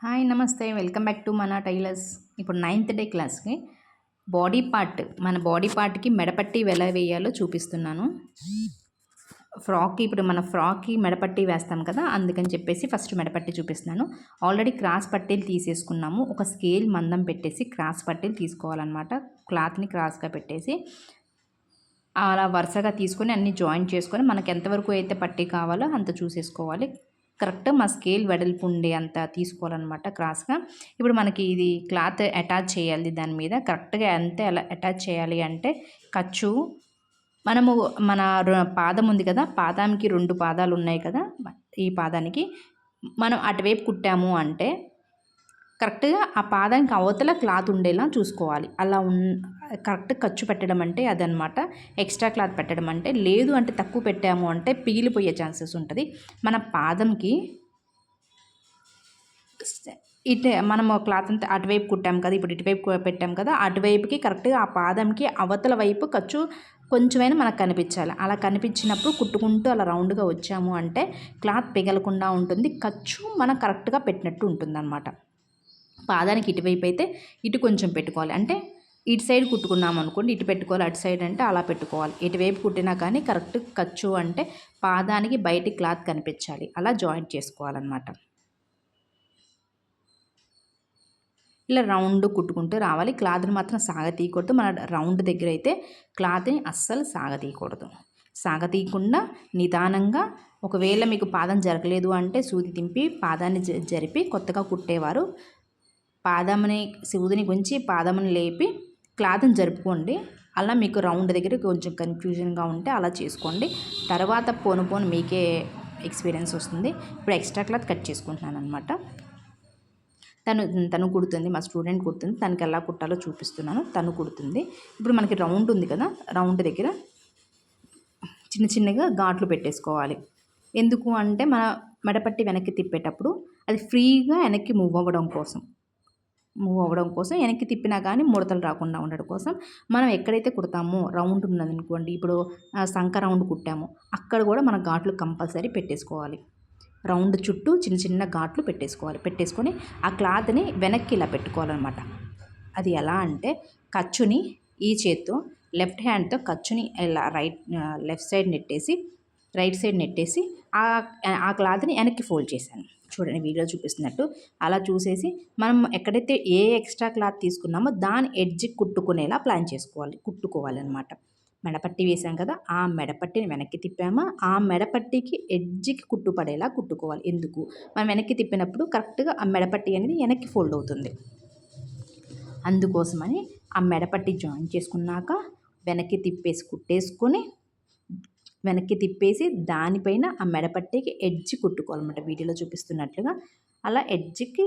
Hi నమస్తే. Welcome back to మన tailors. ఇప్పుడు నైన్త్ డే క్లాస్కి బాడీ పార్ట్ మన బాడీ పార్ట్కి మెడపట్టి ఎలా వేయాలో చూపిస్తున్నాను. ఫ్రాక్కి ఇప్పుడు మన ఫ్రాక్కి మెడపట్టి వేస్తాం కదా అందుకని చెప్పేసి ఫస్ట్ మెడపట్టి చూపిస్తున్నాను. ఆల్రెడీ క్రాస్ పట్టీలు తీసేసుకున్నాము. ఒక స్కేల్ మందం పెట్టేసి క్రాస్ పట్టీలు తీసుకోవాలన్నమాట. క్లాత్ని క్రాస్గా పెట్టేసి అలా వరుసగా తీసుకొని అన్ని జాయింట్ చేసుకొని మనకు ఎంతవరకు అయితే పట్టీ కావాలో అంత చూసేసుకోవాలి. కరెక్ట్ మా స్కేల్ వెడల్పు ఉండే అంత తీసుకోవాలన్నమాట క్రాస్గా. ఇప్పుడు మనకి ఇది క్లాత్ అటాచ్ చేయాలి దాని మీద. కరెక్ట్గా ఎంత ఎలా అటాచ్ చేయాలి అంటే ఖర్చు మనము మన పాదం ఉంది కదా పాదానికి రెండు పాదాలు ఉన్నాయి కదా ఈ పాదానికి మనం అటువైపు కుట్టాము అంటే కరెక్ట్గా ఆ పాదానికి అవతల క్లాత్ ఉండేలా చూసుకోవాలి. అలా ఉన్ కరెక్ట్ ఖర్చు పెట్టడం అంటే అదనమాట ఎక్స్ట్రా క్లాత్ పెట్టడం అంటే లేదు అంటే తక్కువ పెట్టాము అంటే పిగిలిపోయే ఛాన్సెస్ ఉంటుంది. మన పాదంకి ఇటు మనం క్లాత్ అంతా అటువైపు కుట్టాం కదా ఇప్పుడు ఇటువైపు పెట్టాం కదా అటువైపుకి కరెక్ట్గా ఆ పాదంకి అవతల వైపు ఖర్చు కొంచెమైనా మనకు కనిపించాలి. అలా కనిపించినప్పుడు కుట్టుకుంటూ అలా రౌండ్గా వచ్చాము అంటే క్లాత్ పిగలకుండా ఉంటుంది. ఖర్చు మనం కరెక్ట్గా పెట్టినట్టు ఉంటుంది అనమాట పాదానికి ఇటువైపు అయితే ఇటు కొంచెం పెట్టుకోవాలి. అంటే ఇటు సైడ్ కుట్టుకున్నాం అనుకోండి ఇటు పెట్టుకోవాలి అటు సైడ్ అంటే అలా పెట్టుకోవాలి. ఇటువైపు కుట్టినా కానీ కరెక్ట్ ఖర్చు అంటే పాదానికి బయటి క్లాత్ కనిపించాలి. అలా జాయింట్ చేసుకోవాలన్నమాట. ఇలా రౌండ్ కుట్టుకుంటూ రావాలి. క్లాత్ని మాత్రం సాగతీయకూడదు మన రౌండ్ దగ్గర అయితే క్లాత్ని అస్సలు సాగతీయకూడదు సాగతీయకుండా నిదానంగా ఒకవేళ మీకు పాదం జరగలేదు అంటే సూది దింపి పాదాన్ని జరిపి కొత్తగా కుట్టేవారు పాదముని శివుడిని గుంచి పాదముని లేపి క్లాత్ని జరుపుకోండి. అలా మీకు రౌండ్ దగ్గర కొంచెం కన్ఫ్యూజన్గా ఉంటే అలా చేసుకోండి. తర్వాత పోను పోను మీకే ఎక్స్పీరియన్స్ వస్తుంది. ఇప్పుడు ఎక్స్ట్రా క్లాత్ కట్ చేసుకుంటున్నాను అనమాట తను తను కుడుతుంది మా స్టూడెంట్ కుడుతుంది. తనకి ఎలా కుట్టాలో చూపిస్తున్నాను. తను కుడుతుంది. ఇప్పుడు మనకి రౌండ్ ఉంది కదా రౌండ్ దగ్గర చిన్న చిన్నగా ఘాట్లు పెట్టేసుకోవాలి. ఎందుకు అంటే మన మెడపట్టి వెనక్కి తిప్పేటప్పుడు అది ఫ్రీగా వెనక్కి మూవ్ అవ్వడం కోసం. మూవ్ అవ్వడం కోసం వెనక్కి తిప్పినా కానీ ముడతలు రాకుండా ఉండడం కోసం మనం ఎక్కడైతే కుడతామో రౌండ్ ఉన్నది అనుకోండి ఇప్పుడు సంఖ రౌండ్ కుట్టామో అక్కడ కూడా మన ఘాట్లు కంపల్సరీ పెట్టేసుకోవాలి. రౌండ్ చుట్టూ చిన్న చిన్న ఘాట్లు పెట్టేసుకోవాలి. పెట్టేసుకొని ఆ క్లాత్ని వెనక్కి ఇలా పెట్టుకోవాలన్నమాట. అది ఎలా అంటే ఖర్చుని ఈ చేత్తో లెఫ్ట్ హ్యాండ్తో ఖర్చుని ఇలా రైట్ లెఫ్ట్ సైడ్ నెట్టేసి రైట్ సైడ్ నెట్టేసి ఆ క్లాత్ని వెనక్కి ఫోల్డ్ చేశాను. చూడండి వీడియో చూపిస్తున్నట్టు. అలా చూసేసి మనం ఎక్కడైతే ఏ ఎక్స్ట్రా క్లాత్ తీసుకున్నామో దాని ఎడ్జ్ కుట్టుకునేలా ప్లాన్ చేసుకోవాలి కుట్టుకోవాలి అనమాట మెడపట్టి వేసాం కదా ఆ మెడపట్టిని వెనక్కి తిప్పామా? ఆ మెడపట్టికి ఎడ్జికి కుట్టుపడేలా కుట్టుకోవాలి. ఎందుకు? మనం వెనక్కి తిప్పినప్పుడు కరెక్ట్గా ఆ మెడపట్టి అనేది వెనక్కి ఫోల్డ్ అవుతుంది. అందుకోసమని ఆ మెడపట్టి జాయిన్ చేసుకున్నాక వెనక్కి తిప్పేసి కుట్టేసుకొని వెనక్కి తిప్పేసి దానిపైన ఆ మెడపట్టికి ఎడ్జ్ కుట్టుకోవాలన్నమాట. వీడియోలో చూపిస్తున్నట్లుగా అలా ఎడ్జికి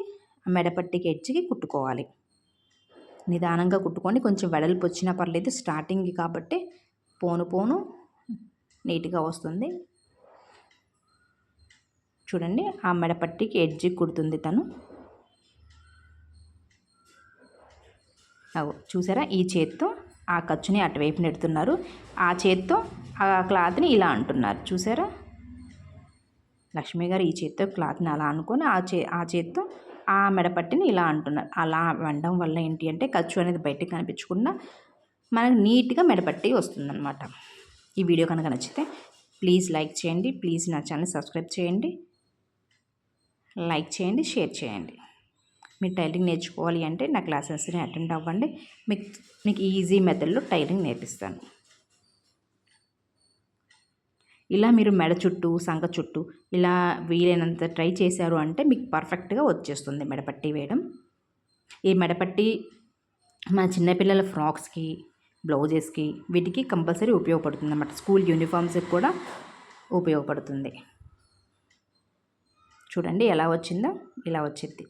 ఆ మెడపట్టికి ఎడ్జ్కి కుట్టుకోవాలి. నిదానంగా కుట్టుకొని కొంచెం వెడల్పు వచ్చినా పర్లేదు. స్టార్టింగ్ కాబట్టి పోను పోను నీట్గా వస్తుంది. చూడండి ఆ మెడపట్టికి ఎడ్జి కుడుతుంది తను. చూసారా? ఈ చేత్తో ఆ ఖర్చుని అటువైపు నెడుతున్నారు. ఆ చేత్తో ఆ క్లాత్ని ఇలా అంటున్నారు. చూసారా? లక్ష్మి గారు ఈ చేత్తో క్లాత్ని అలా అనుకొని ఆ చే ఆ చేత్తో ఆ మెడపట్టిని ఇలా అంటున్నారు. అలా వండడం వల్ల ఏంటి అంటే ఖర్చు అనేది బయటకు కనిపించకుండా మనకు నీట్గా మెడపట్టి వస్తుందన్నమాట. ఈ వీడియో కనుక నచ్చితే ప్లీజ్ లైక్ చేయండి. ప్లీజ్ నా ఛానల్ సబ్స్క్రైబ్ చేయండి. లైక్ చేయండి. షేర్ చేయండి. మీరు టైలరింగ్ నేర్చుకోవాలి అంటే నా క్లాసెస్ని అటెండ్ అవ్వండి. మీకు మీకు ఈజీ మెథడ్లో టైలరింగ్ నేర్పిస్తాను. ఇలా మీరు మెడ చుట్టూ సంఖ చుట్టూ ఇలా వీలైనంత ట్రై చేశారు అంటే మీకు పర్ఫెక్ట్గా వచ్చేస్తుంది మెడపట్టి వేయడం. ఈ మెడపట్టి మన చిన్నపిల్లల ఫ్రాక్స్కి బ్లౌజెస్కి వీటికి కంపల్సరీ ఉపయోగపడుతుంది అన్నమాట. స్కూల్ యూనిఫామ్స్కి కూడా ఉపయోగపడుతుంది. చూడండి ఎలా వచ్చిందో ఇలా వచ్చింది.